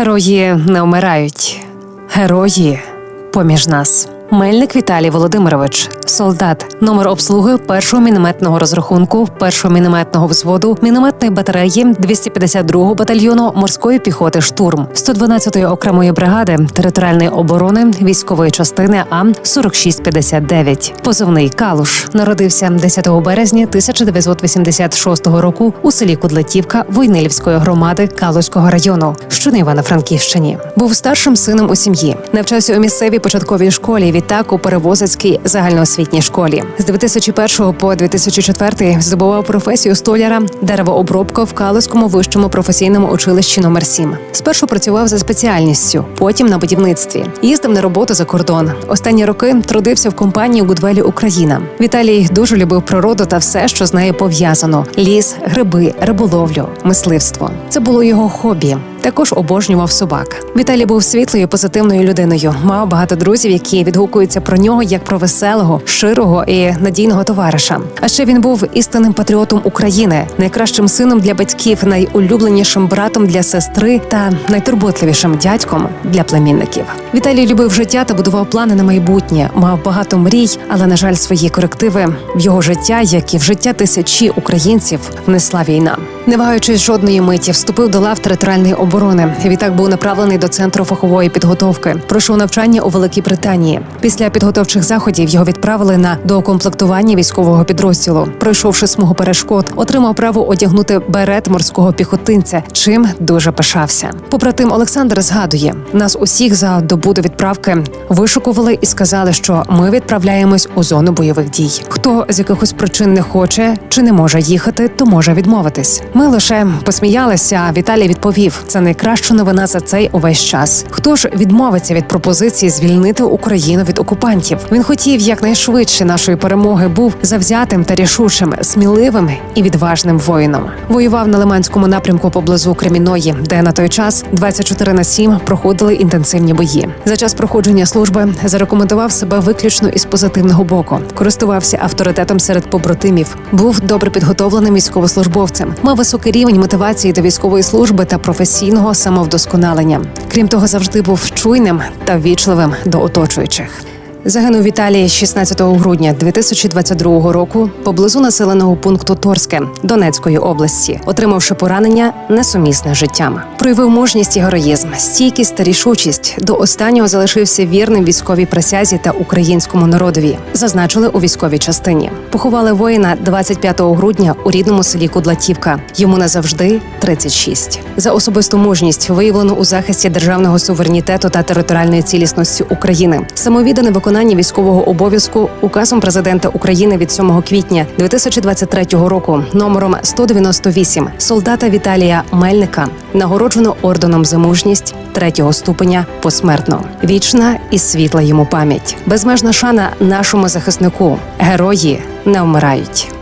Герої не вмирають, герої поміж нас. Мельник Віталій Володимирович, солдат, номер обслуги першого мінометного розрахунку, першого мінометного взводу, мінометної батареї 252-го батальйону морської піхоти штурм, 112-ї окремої бригади територіальної оборони військової частини А 4659 Позивний Калуш народився 10 березня 1986 року у селі Кудлетівка Войнилівської громади Калузького району, що на Івано-Франківщині. Був старшим сином у сім'ї. Навчався у місцевій початковій школі. Відтак у Перевозицькій загальноосвітній школі. З 2001 по 2004 здобував професію столяра деревообробка в Калузькому вищому професійному училищі номер 7 Спершу працював за спеціальністю, потім на будівництві. Їздив на роботу за кордон. Останні роки трудився в компанії Гудвелі Україна. Віталій дуже любив природу та все, що з нею пов'язано: ліс, гриби, риболовлю, мисливство. Це було його хобі. Також обожнював собак. Віталій був світлою, позитивною людиною. Мав багато друзів, які відгукуються про нього як про веселого, широго і надійного товариша. А ще він був істинним патріотом України, найкращим сином для батьків, найулюбленішим братом для сестри та найтурботливішим дядьком для племінників. Віталій любив життя та будував плани на майбутнє. Мав багато мрій, але на жаль, свої корективи в його життя, як і в життя тисячі українців, внесла війна. Не вагаючись жодної миті, вступив до лав територіальної оборони. Відтак був направлений до центру фахової підготовки. Пройшов навчання у Великій Британії. Після підготовчих заходів його відправили на доукомплектування військового підрозділу. Пройшовши смугу перешкод, отримав право одягнути берет морського піхотинця, чим дуже пишався. Побратим Олександр згадує: нас усіх за добу до відправки вишукували і сказали, що ми відправляємось у зону бойових дій. Хто з якихось причин не хоче чи не може їхати, то може відмовитись. Ми лише посміялися. Віталій відповів: це найкраща новина за цей увесь час. Хто ж відмовиться від пропозиції звільнити Україну від окупантів? Він хотів якнайшвидше нашої перемоги. Був завзятим та рішучим, сміливим і відважним воїном. Воював на Лиманському напрямку поблизу Креміної, де на той час 24 на 7 проходили інтенсивні бої. За час проходження служби зарекомендував себе виключно із позитивного боку. Користувався авторитетом серед побратимів. Був добре підготовленим військовослужбовцем, мав високий рівень мотивації до військової служби та професійного самовдосконалення. Крім того, завжди був чуйним та ввічливим до оточуючих. Загинув Віталій 16 грудня 2022 року поблизу населеного пункту Торське Донецької області, отримавши поранення несумісне життям. Проявив мужність і героїзм, стійкість та рішучість. До останнього залишився вірним військовій присязі та українському народові. Зазначили у військовій частині. Поховали воїна 25 грудня у рідному селі Кудлатівка. Йому назавжди 36. За особисту мужність виявлено у захисті державного суверенітету та територіальної цілісності України. Самовіддане виконання військового обов'язку указом президента України від 7 квітня 2023 року номером 198 солдата Віталія Мельника нагороджено орденом за мужність третього ступеня посмертно. Вічна і світла йому пам'ять. Безмежна шана нашому захиснику. Герої не вмирають.